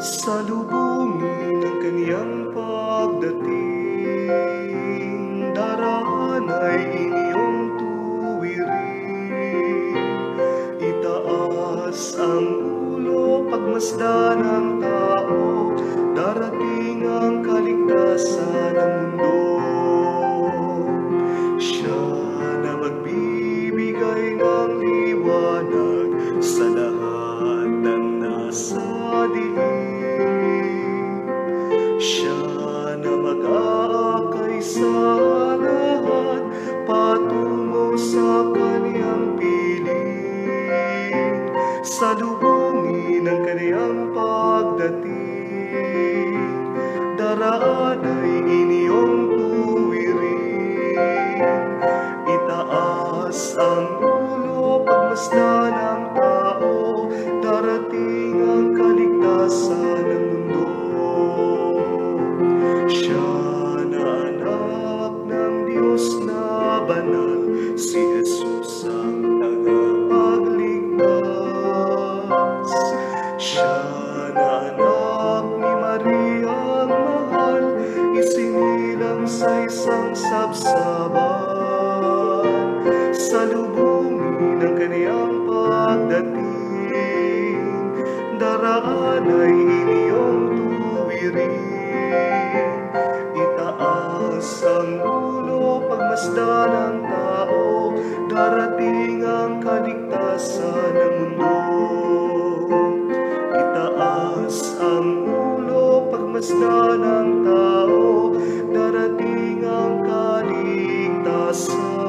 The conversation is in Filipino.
Salubungin ang kaniyang pagdating Daraan ay inyong tuwirin. Itaas ang ulo pagmasdan ng tao Salubungin ang kaniyang pagdating sa isang sabsaban Salubungin ang kaniyang pagdating Daraan ay inyong tuwirin Itaas ang ulo pagmasdan ng tao Darating ang kaligtasan ng mundo. Itaas ang ulo pagmasdan ng tao passar.